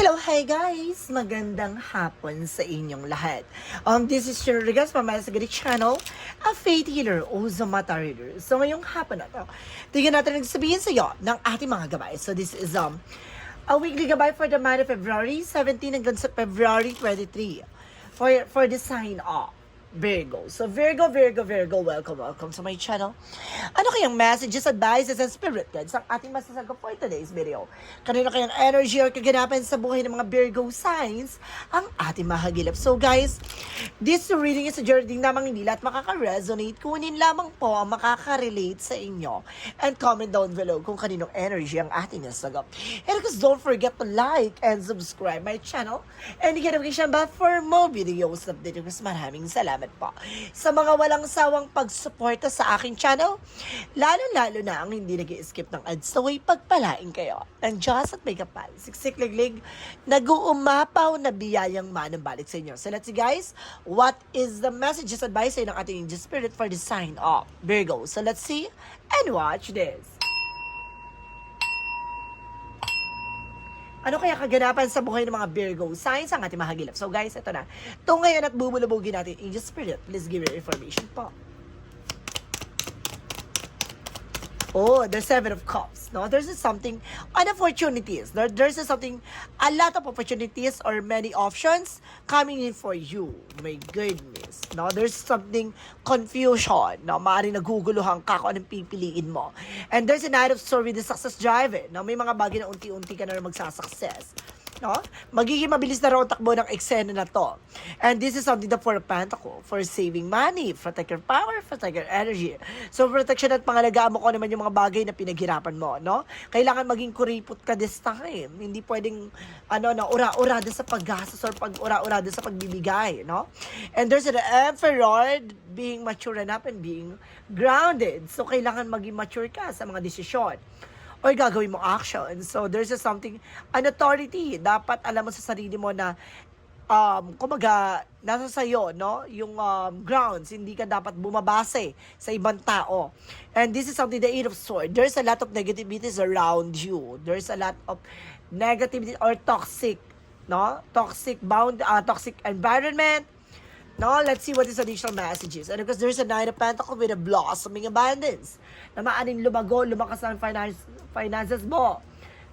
Hello, hi guys! Magandang hapon sa inyong lahat. Um, this is Sharon Regas from my Sagari channel, a faith healer o Zamata reader. So ngayong hapon na to, tingnan natin ang sabihin sa iyo ng ating mga gabay. So this is um, a weekly gabay for the month of February 17 hanggang sa February 23 for, for the sign of Virgo. So Virgo, Virgo, Virgo, welcome, welcome to my channel. Ano kayang messages, advices, and spirit guides ang ating masasagot for today's video? Kanino kayang energy or kaganapan sa buhay ng mga Virgo signs ang ating mahagilap? So guys, this reading is a journey namang hindi lahat makaka-resonate. Kunin lamang po ang makaka-relate sa inyo. And comment down below kung kaninong energy ang ating nasagot. And of course, don't forget to like and subscribe my channel. And higit notification bell for more videos updated. Mas maraming salamat po sa mga walang sawang pagsuporta sa aking channel. Lalo-lalo na ang hindi nag skip ng ads so way pagpalain kayo ng Diyos at may kapal. Siksik liglig, nag-uumapaw na biyayang manambalik sa inyo. So let's see guys, what is the messages advice ng ating spirit for the sign of Virgo? So let's see and watch this. Ano kaya kaganapan sa buhay ng mga Virgo signs ang ating mahagilap? So guys, ito na. Ito ngayon at bubulubugin natin Angel Spirit. Please give your information po. Oh, the Seven of Cups. No, there's something on opportunities. There, there's something, a lot of opportunities or many options coming in for you. My goodness. No, there's something confusion. No, maaaring naguguluhan ka kung anong pipiliin mo. And there's a night of story the success driver. No, may mga bagay na unti-unti ka na magsasuccess no? Magiging mabilis na raw ang takbo ng eksena na to. And this is something the Four of Pentacles for saving money, protect your power, protect your energy. So, protection at pangalagaan mo ko naman yung mga bagay na pinaghirapan mo, no? Kailangan maging kuripot ka this time. Hindi pwedeng, ano, na ura-urada sa paggastos or pag ura-urada sa pagbibigay, no? And there's an emperor being mature enough and being grounded. So, kailangan maging mature ka sa mga desisyon or gagawin mo action. So, there's just something, an authority. Dapat alam mo sa sarili mo na, um, kumaga, nasa sa'yo, no? Yung um, grounds, hindi ka dapat bumabase sa ibang tao. And this is something, the Eight of Swords. There's a lot of negativities around you. There's a lot of negativity or toxic, no? Toxic bound, uh, toxic environment, No, let's see what is additional messages. And because there's a Nine of Pentacles with a blossoming abundance. Na maaaring lumago, lumakas ang finance, finances mo.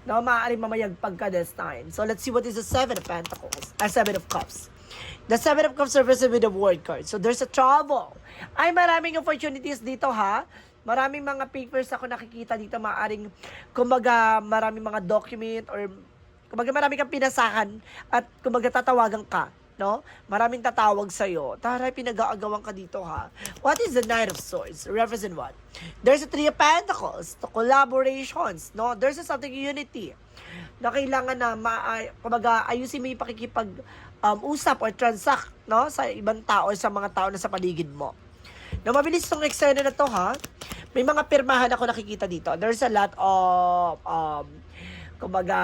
No, maaaring mamayagpag ka this time. So let's see what is the Seven of Pentacles. A Seven of Cups. The Seven of Cups represents with the word card. So there's a trouble. Ay, maraming opportunities dito ha. Maraming mga papers ako nakikita dito. Maaaring, kumbaga, maraming mga document or kumbaga marami kang pinasahan at kumbaga tatawagan ka no? Maraming tatawag sa iyo. Taray, pinag-aagawan ka dito, ha? What is the Knight of Swords? Represent what? There's a Three of Pentacles, the collaborations, no? There's a something unity na kailangan na ma kumbaga ayusin mo yung pakikipag um, usap or transact no sa ibang tao sa mga tao na sa paligid mo. Na mabilis tong eksena na to ha. May mga pirmahan ako nakikita dito. There's a lot of um kumbaga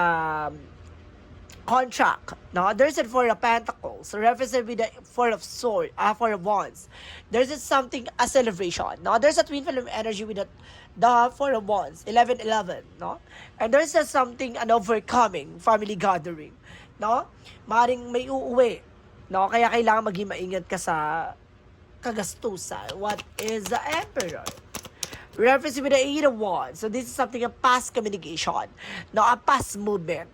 contract. No, there's a four of pentacles, represented with the four of sword, uh, four of wands. There's a something a celebration. No, there's a twin flame energy with the, the four of wands, 11, 11, No, and there's a something an overcoming family gathering. No, maring may uuwi. No, kaya kailangan maging maingat ka sa kagastusan. What is the emperor? Reference with the eight of wands. So this is something a past communication. No, a past movement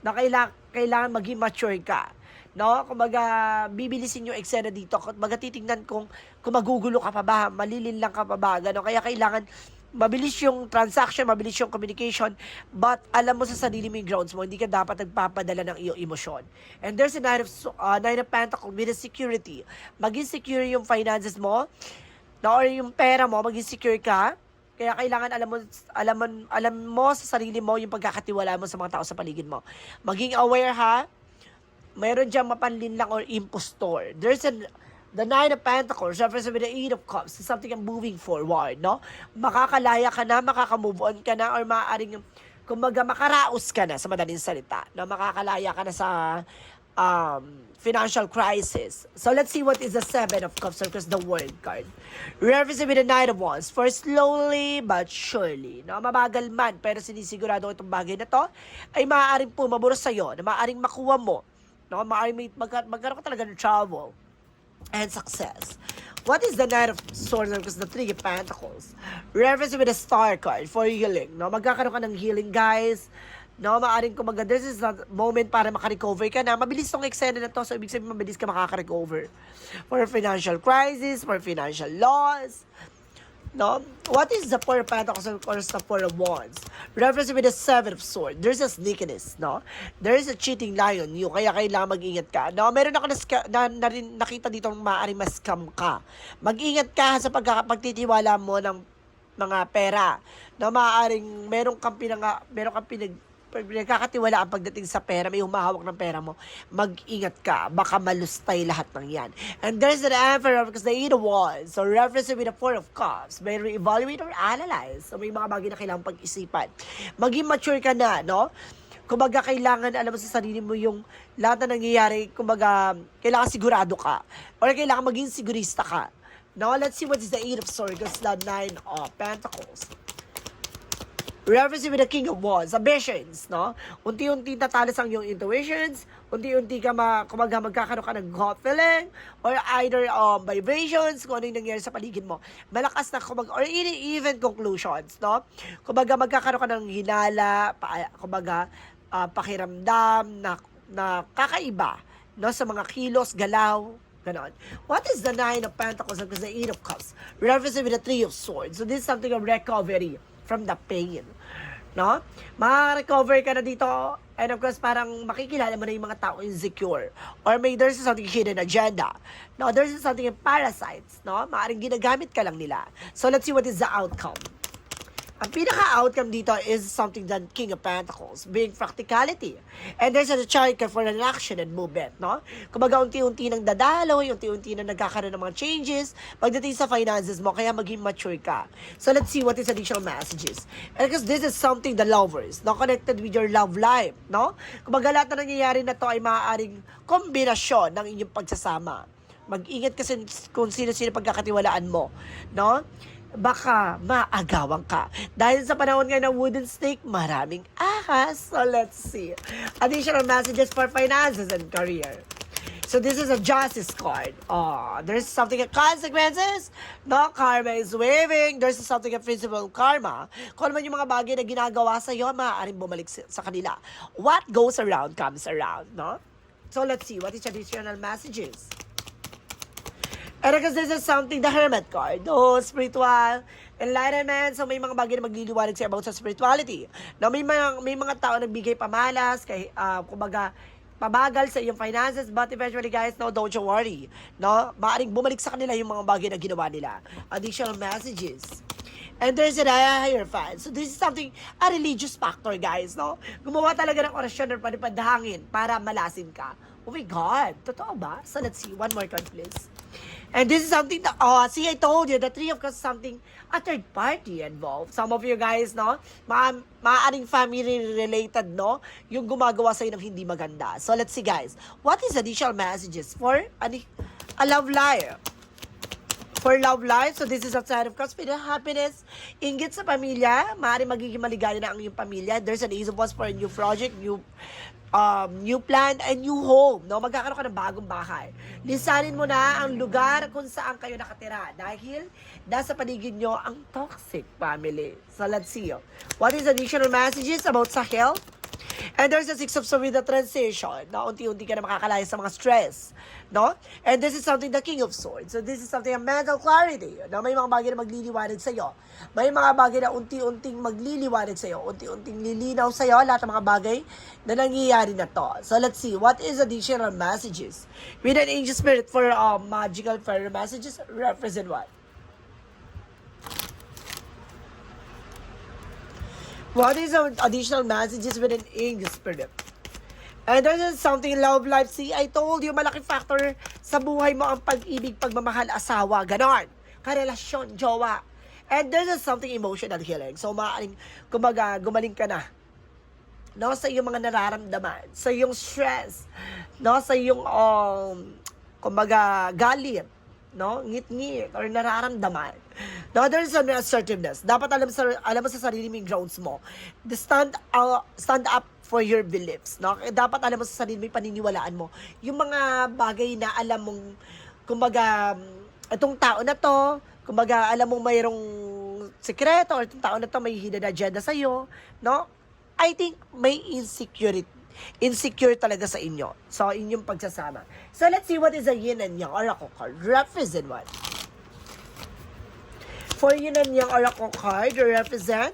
na kailangan, kailangan maging mature ka. No? Kumbaga, bibilisin yung eksena dito. Kumbaga, titignan kung, kung magugulo ka pa ba, malilin lang ka pa ba, gano. Kaya kailangan mabilis yung transaction, mabilis yung communication, but alam mo sa sarili mo yung grounds mo, hindi ka dapat nagpapadala ng iyong emosyon. And there's a nine of, uh, nine of pentacles with a security. Maging secure yung finances mo, no, or yung pera mo, maging secure ka, kaya kailangan alam mo, alam mo, alam mo sa sarili mo yung pagkakatiwala mo sa mga tao sa paligid mo. Maging aware ha, mayroon diyang mapanlin lang or impostor. There's an The Nine of Pentacles, represents with the Eight of Cups, is something I'm moving forward, no? Makakalaya ka na, makaka-move on ka na, or maaaring, kumbaga, makaraos ka na, sa madaling salita, no? Makakalaya ka na sa, um, financial crisis. So let's see what is the Seven of Cups because the World card. Reference with the Knight of Wands. For slowly but surely. No? Mabagal man, pero sinisigurado itong bagay na to ay maaaring pumabor sa'yo, na maaaring makuha mo. No? Maaaring may, magka, magkaroon ka talaga ng travel and success. What is the Knight of Swords because the Three of Pentacles? Reference with the Star card for healing. No? Magkakaroon ka ng healing, guys. No, maaring kumaga, this is the moment para makarecover ka na. Mabilis tong eksena na to, so ibig sabihin mabilis ka makaka-recover. For financial crisis, for financial loss, No? What is the Four of Pentacles and of course the Four of Wands? Reference with the Seven of Swords. There's a sneakiness, no? There is a cheating lie on you, kaya kailangan mag-ingat ka. No? Meron ako na, na, na nakita dito maaaring mas-scam ka. Mag-ingat ka sa pagkakapagtitiwala mo ng mga pera. No? Maaaring meron kang pinanga, meron kang pinag, pag nagkakatiwala ang pagdating sa pera, may humahawak ng pera mo, mag-ingat ka. Baka malustay lahat ng yan. And there's an Emperor because the Eight of Wands. So, reference with the Four of Cups. May re-evaluate or analyze. So, may mga bagay na kailangan pag-isipan. Maging mature ka na, no? Kumbaga, kailangan alam mo sa sarili mo yung lahat na nangyayari, kumbaga, kailangan sigurado ka. Or kailangan maging sigurista ka. Now, let's see what is the Eight of Swords, the Nine of Pentacles. Reference with the King of Wands, ambitions, no? Unti-unti tatalas ang iyong intuitions, unti-unti ka ma, kumaga magkakaroon ka ng gut feeling, or either um, vibrations, kung ano yung nangyari sa paligid mo. Malakas na kumaga, or even, conclusions, no? Kumaga magkakaroon ka ng hinala, pa, kumaga ah, pakiramdam na, na kakaiba, no? Sa mga kilos, galaw, Ganon. What is the Nine of Pentacles because the Eight of Cups? Reference with the Three of Swords. So this is something of recovery from the pain. No? Makaka-recover ka na dito and of course parang makikilala mo na yung mga tao insecure or may there's something hidden agenda. No, there's something in parasites, no? Maaring ginagamit ka lang nila. So let's see what is the outcome. Ang pinaka-outcome dito is something that King of Pentacles, being practicality. And there's a chart for an action and movement, no? Kumbaga, unti-unti nang dadaloy, unti-unti na nagkakaroon ng mga changes pagdating sa finances mo, kaya maging mature ka. So, let's see what is additional messages. And because this is something the lovers, no? Connected with your love life, no? Kumbaga, lahat na nangyayari na to ay maaaring kombinasyon ng inyong pagsasama. Mag-ingat kasi kung sino-sino pagkakatiwalaan mo, no? Baka maagawan ka. Dahil sa panahon ngayon ng wooden snake, maraming ahas. So let's see. Additional messages for finances and career. So this is a justice card. Oh, there's something of consequences. No, karma is waving. There's something of physical karma. Kung ano man yung mga bagay na ginagawa sa iyo, maaaring bumalik sa kanila. What goes around comes around, no? So let's see. What is additional messages? And because this is something, the Hermit card, oh, spiritual enlightenment. So, may mga bagay na magliliwanag sa about sa spirituality. Na may mga, may mga tao nagbigay pamalas, kay, uh, kumbaga, pabagal sa iyong finances, but eventually, guys, no, don't you worry. No? Maaring bumalik sa kanila yung mga bagay na ginawa nila. Additional messages. And there's an higher fan. So this is something, a religious factor, guys, no? Gumawa talaga ng orasyon or panipadhangin para malasin ka. Oh my God! Totoo ba? So let's see. One more card, please. And this is something that, oh, see, I told you, the three of cups something, a third party involved. Some of you guys, no, ma maaaring family-related, no, yung gumagawa sa'yo ng hindi maganda. So, let's see, guys. What is additional messages for ani, a love life? For love life, so this is outside of cups, for happiness, inggit sa pamilya, maaari magiging maligaya na ang iyong pamilya. There's an ace of wands for a new project, new um, new plan, and new home. No? Magkakaroon ka ng bagong bahay. Lisanin mo na ang lugar kung saan kayo nakatira dahil nasa paligid nyo ang toxic family. So let's see. oh. What is additional messages about sa health? And there's a six of swords with the transition na unti-unti ka na makakalaya sa mga stress. No? And this is something the king of swords. So this is something a mental clarity. Na may mga bagay na magliliwanag sa'yo. May mga bagay na unti-unting magliliwanag sa'yo. Unti-unting lilinaw sa'yo lahat ng mga bagay na nangyayari na to. So let's see. What is additional messages? With an angel spirit for uh, magical fairy messages, represent what? What is additional messages with an English spirit? And there's something love life. See, I told you, malaki factor sa buhay mo ang pag-ibig, pagmamahal, asawa, ganon. Karelasyon, jowa. And there's something emotional healing. So, maaaring, kumaga, gumaling ka na. no, sa iyong mga nararamdaman, sa iyong stress, no, sa iyong, um, kumbaga, galit, no, ngit-ngit, or nararamdaman. No, there is an assertiveness. Dapat alam sa alam mo sa sarili mo yung grounds mo. The stand uh, stand up for your beliefs, no? Dapat alam mo sa sarili mo yung paniniwalaan mo. Yung mga bagay na alam mong kumbaga itong tao na to, kumbaga alam mong mayroong sekreto or itong tao na to may hidden agenda sa iyo, no? I think may insecurity insecure talaga sa inyo. So, inyong pagsasama. So, let's see what is a yin and yang oracle card. Represent what? For yin and yang oracle card, represent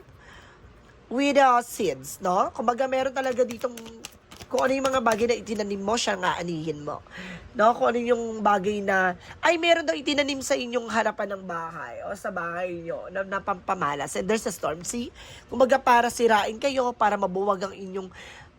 with uh, seeds, no? Kumbaga, meron talaga ditong kung ano yung mga bagay na itinanim mo, siya nga anihin mo. No? Kung ano yung bagay na, ay meron daw itinanim sa inyong harapan ng bahay o sa bahay nyo na napampamalas. And there's a storm. See? Kumbaga para sirain kayo, para mabuwag ang inyong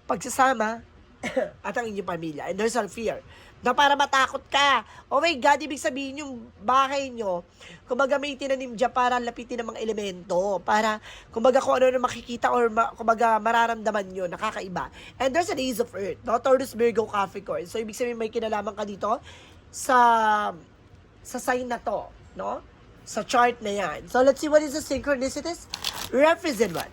pagsasama at ang inyong pamilya. And there's a fear na para matakot ka. Oh my God, ibig sabihin yung bahay nyo, kumbaga may tinanim dyan para lapitin ng mga elemento, para kumbaga kung ano na makikita or ma, kumbaga mararamdaman nyo, nakakaiba. And there's an Ace of Earth, no? Taurus, Virgo, Capricorn. So, ibig sabihin may kinalaman ka dito sa sa sign na to, no? Sa chart na yan. So, let's see what is the synchronicities. Represent what?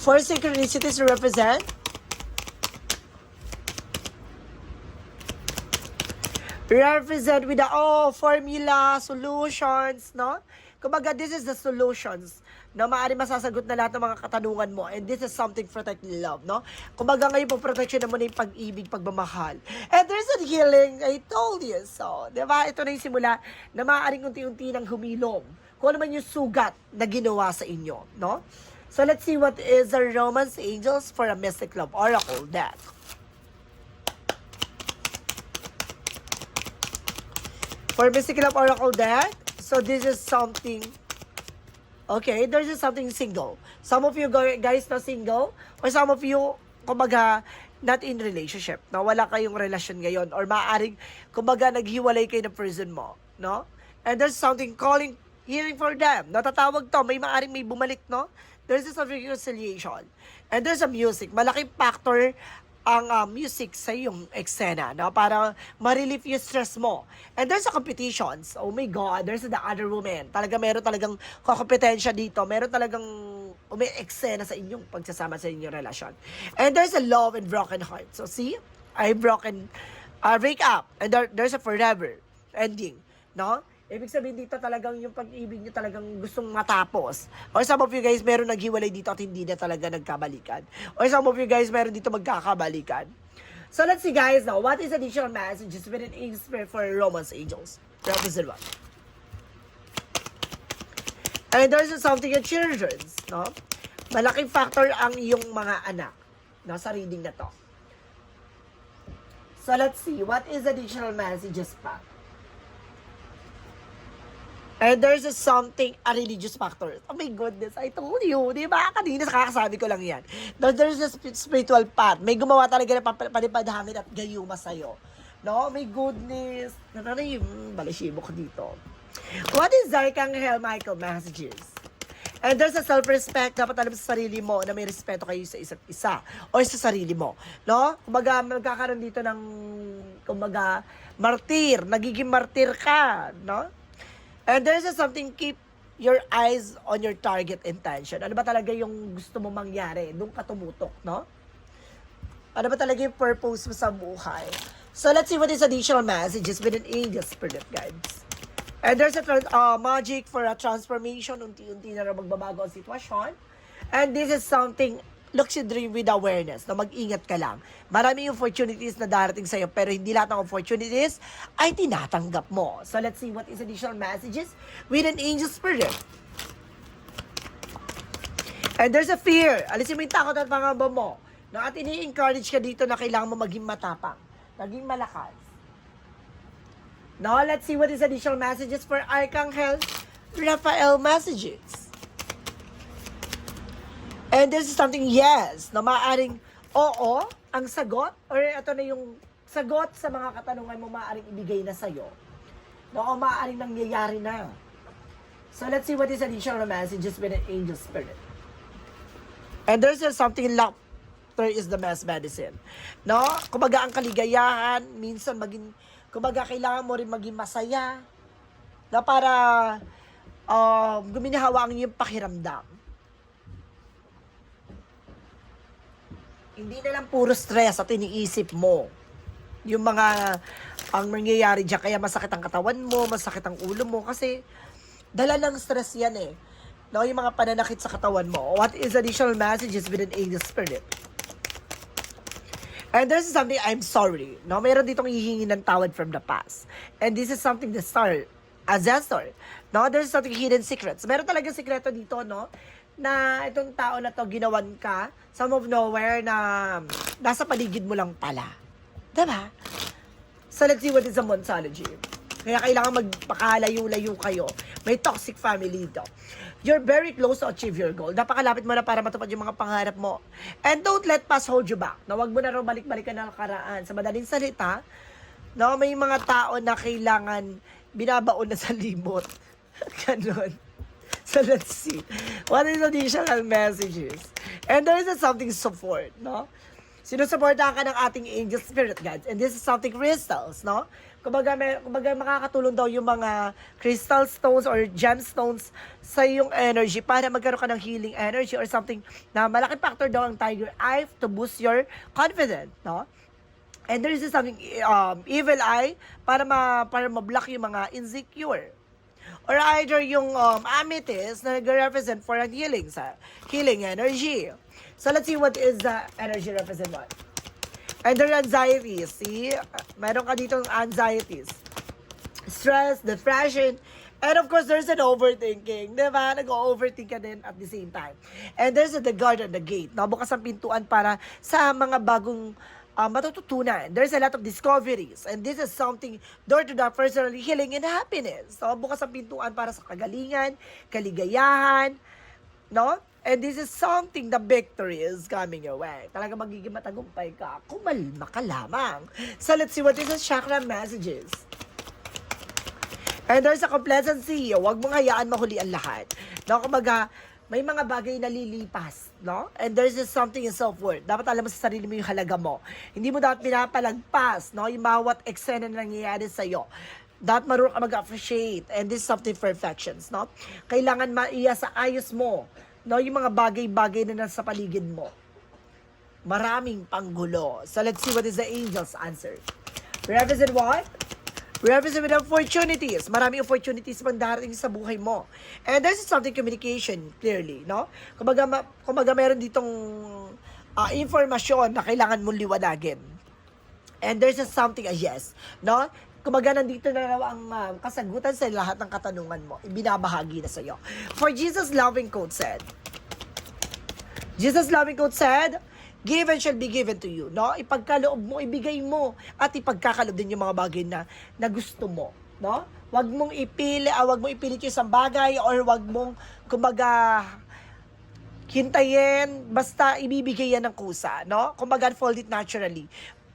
Four synchronicities represent represent with the oh formula solutions no? Kumbaga this is the solutions na maaari masasagot na lahat ng mga katanungan mo and this is something protecting love no? Kumbaga ngayon po protection mo na yung pag-ibig pagmamahal. And there's a healing I told you so di ba? Ito na yung simula na maaaring unti-unti nang humilom kung ano man yung sugat na ginawa sa inyo no? So let's see what is the romance angels for a mystic love oracle deck For Mystic Love Oracle deck, so this is something, okay, there's just something single. Some of you gu- guys na single, or some of you, kumbaga, not in relationship, na wala kayong relasyon ngayon, or maaaring, kumbaga, naghiwalay kayo ng person mo, no? And there's something calling, hearing for them. Natatawag to, may maaaring may bumalik, no? There's a reconciliation. And there's a music. Malaking factor ang uh, music sa iyong eksena, no? Para ma-relieve yung stress mo. And there's a competitions. Oh my God, there's the other woman. Talaga meron talagang kompetensya dito. Meron talagang umi eksena sa inyong pagsasama sa inyong relasyon. And there's a love and broken heart. So see, I broken, uh, break up. And there, there's a forever ending, no? Ibig sabihin dito talagang yung pag-ibig nyo talagang gustong matapos. Or some of you guys meron naghiwalay dito at hindi na talaga nagkabalikan. Or some of you guys meron dito magkakabalikan. So let's see guys now, what is additional messages with an expert for Romance Angels? Represent one. And there's something in children's, no? Malaking factor ang iyong mga anak, no, sa reading na to. So let's see, what is additional messages pa? And there's a something, a religious factor. Oh my goodness, I told you. Di ba? Kanina kakasabi ko lang yan. Now, there's a sp- spiritual path. May gumawa talaga ng panipadhangin at gayuma sa'yo. No? My goodness. Nananay balisibo ko dito. What is Archangel Michael messages? And there's a self-respect. Dapat alam sa sarili mo na may respeto kayo sa isa't isa. O sa sarili mo. No? Kumbaga, magkakaroon dito ng, kumbaga, martir. Nagiging martir ka. No? And there's a something, keep your eyes on your target intention. Ano ba talaga yung gusto mo mangyari? Doon ka tumutok, no? Ano ba talaga yung purpose mo sa buhay? So, let's see what is additional messages with an angel spirit guides. And there's a uh, magic for a transformation. Unti-unti na rin magbabago ang sitwasyon. And this is something, lucid dream with awareness, na mag-ingat ka lang. Maraming opportunities na darating sa'yo, pero hindi lahat ng opportunities ay tinatanggap mo. So let's see what is additional messages with an angel spirit. And there's a fear. Alisin mo yung takot at pangamba mo. No, at ini-encourage ka dito na kailangan mo maging matapang. Maging malakas. Now, let's see what is additional messages for Archangel Raphael messages. And this is something yes, na maaaring oo, ang sagot, or ito na yung sagot sa mga katanungan mo maaaring ibigay na sa'yo. No, o maaaring nangyayari na. So let's see what is additional messages with an angel spirit. And there's just something laughter is the best medicine. No? Kumbaga ang kaligayahan, minsan maging, kumbaga kailangan mo rin maging masaya. Na para um, guminahawa ang iyong pakiramdam. Hindi na lang puro stress at iniisip mo yung mga ang nangyayari dyan. Kaya masakit ang katawan mo, masakit ang ulo mo. Kasi dala ng stress yan eh. No, yung mga pananakit sa katawan mo. What is additional messages with an angel spirit? And there's something, I'm sorry. No, meron ditong hihingi ng tawad from the past. And this is something the star, ancestor. No, there's something hidden secrets. Meron talaga sikreto dito, no? Na itong tao na to ginawan ka, some of nowhere na nasa paligid mo lang pala. Diba? So let's see what is a monsology. Kaya kailangan magpakalayo-layo kayo. May toxic family dito. You're very close to achieve your goal. Napakalapit mo na para matupad yung mga pangarap mo. And don't let past hold you back. Na wag mo na raw balik-balikan ng nakaraan. Sa madaling salita, no, may mga tao na kailangan binabaon na sa limot. Ganon. So let's see. What is additional messages? And there is something support, no? Sinusuportahan ka ng ating angel spirit guides. And this is something crystals, no? Kumbaga, may, kumbaga makakatulong daw yung mga crystal stones or gemstones sa iyong energy para magkaroon ka ng healing energy or something na malaking factor daw ang tiger eye to boost your confidence, no? And there is something um, evil eye para ma para ma-block yung mga insecure. Or either yung um, amethyst na nag-represent for an healing sa healing energy. So let's see what is the energy represent what. And their anxieties, see? Meron ka ditong anxieties. Stress, depression, and of course, there's an overthinking. Di ba? Nag-overthink ka din at the same time. And there's the guard at the gate. Nabukas ang pintuan para sa mga bagong uh, matututunan. There's a lot of discoveries. And this is something door to door personal healing and happiness. So, bukas ang pintuan para sa kagalingan, kaligayahan, no? And this is something the victory is coming your way. Talaga magiging matagumpay ka. Kumalma ka lamang. So let's see what is the chakra messages. And there's a complacency. Huwag mong hayaan mahuli ang lahat. No, kumbaga, may mga bagay na lilipas, no? And there's just something in self-worth. Dapat alam mo sa sarili mo yung halaga mo. Hindi mo dapat pinapalagpas, no? Yung bawat eksena na nangyayari sa'yo. Dapat marunong ka mag-appreciate. And this is something perfections, no? Kailangan maiya sa ayos mo, no? Yung mga bagay-bagay na nasa paligid mo. Maraming panggulo. So let's see what is the angel's answer. Represent what? Represent with opportunities. Maraming opportunities pang darating sa buhay mo. And there's something communication, clearly, no? Kumbaga, ma- kumbaga meron ditong ah, informasyon na kailangan mong liwanagin. And there's just something, a yes, no? Kumbaga, nandito na raw ang ah, kasagutan sa lahat ng katanungan mo. Ibinabahagi na sa'yo. For Jesus' loving quote said, Jesus' loving quote said, Give and shall be given to you. No? Ipagkaloob mo, ibigay mo. At ipagkakaloob din yung mga bagay na, na gusto mo. No? Wag mong ipili, ah, wag mong ipilit yung isang bagay or wag mong, kumbaga, hintayin, basta ibibigay yan ng kusa, no? Kumbaga, unfold it naturally.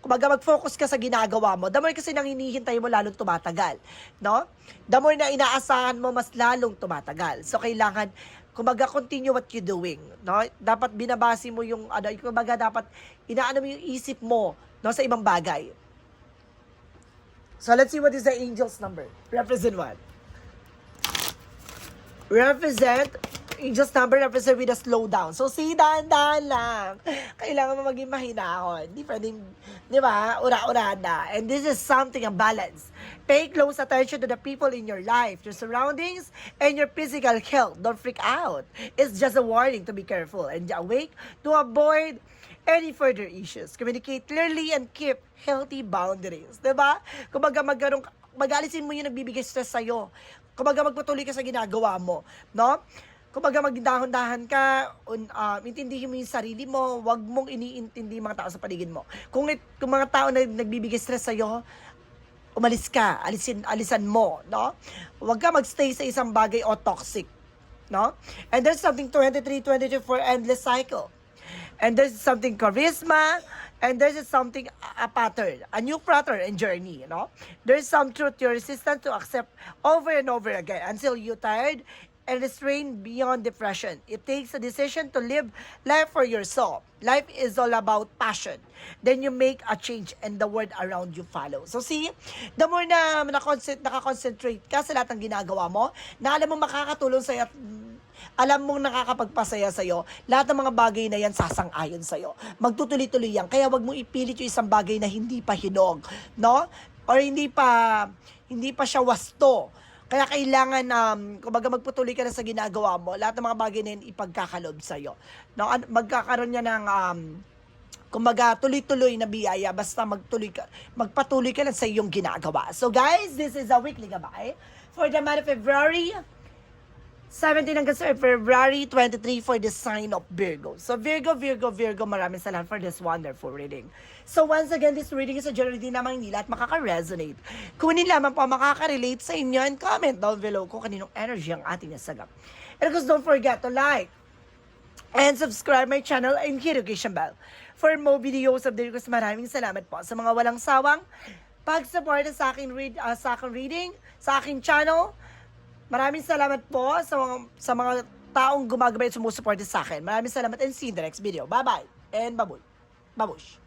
Kumbaga, mag-focus ka sa ginagawa mo. The more kasi nang hinihintay mo, lalong tumatagal, no? The more na inaasahan mo, mas lalong tumatagal. So, kailangan, kumbaga, continue what you doing, no? Dapat binabasi mo yung, ano, kumbaga, dapat inaano mo yung isip mo, no, sa ibang bagay. So, let's see what is the angel's number. Represent what? represent angel's number represent with a slowdown. So, see, dahan-dahan lang. Kailangan mo maging mahinahon. Di pwedeng, di ba, ura-urada. And this is something, a balance. Pay close attention to the people in your life, your surroundings, and your physical health. Don't freak out. It's just a warning to be careful and awake to avoid any further issues. Communicate clearly and keep healthy boundaries. Diba? Kumbaga magkaroon, mag-alisin mo yung nagbibigay stress sa'yo. Kumbaga magpatuloy ka sa ginagawa mo. No? Kumbaga magdahon-dahan ka, un, um, intindihin mo yung sarili mo, wag mong iniintindi mga tao sa paligid mo. Kung, it, kung mga tao na nagbibigay stress sa'yo, umalis ka, alisin, alisan mo, no? Huwag ka magstay sa isang bagay o toxic, no? And there's something 23, 22 for endless cycle. And there's something charisma, and there's something a pattern, a new pattern and journey, you know. There's some truth you're resistant to accept over and over again until you're tired and restrained beyond depression. It takes a decision to live life for yourself. Life is all about passion. Then you make a change and the world around you follow. So see, the more na nakakonsentrate ka sa lahat ng ginagawa mo, na alam mo makakatulong sa'yo at alam mong nakakapagpasaya sa'yo, lahat ng mga bagay na yan sasang-ayon sa'yo. Magtutuloy-tuloy yan. Kaya wag mong ipilit yung isang bagay na hindi pa hinog, no? Or hindi pa, hindi pa siya wasto. Kaya kailangan, um, kumbaga magpatuloy ka na sa ginagawa mo, lahat ng mga bagay na yan ipagkakalob sa'yo. No? Magkakaroon niya ng, um, kumbaga tuloy-tuloy na biyaya, basta magtuloy ka, magpatuloy ka lang sa iyong ginagawa. So guys, this is a weekly gabay for the month of February 17 hanggang sa February 23 for the sign of Virgo. So Virgo, Virgo, Virgo, maraming salamat for this wonderful reading. So once again, this reading is a general din naman nila at makaka-resonate. Kunin lamang po makaka-relate sa inyo and comment down below kung kaninong energy ang ating nasagap. And of course, don't forget to like, and subscribe my channel and hit notification bell. For more videos of the request, maraming salamat po sa mga walang sawang pag-support sa aking read ah, sa aking reading, sa aking channel. Maraming salamat po sa sa mga taong gumagabay at sumusuporta sa akin. Maraming salamat and see you in the next video. Bye-bye and baboy. Babush.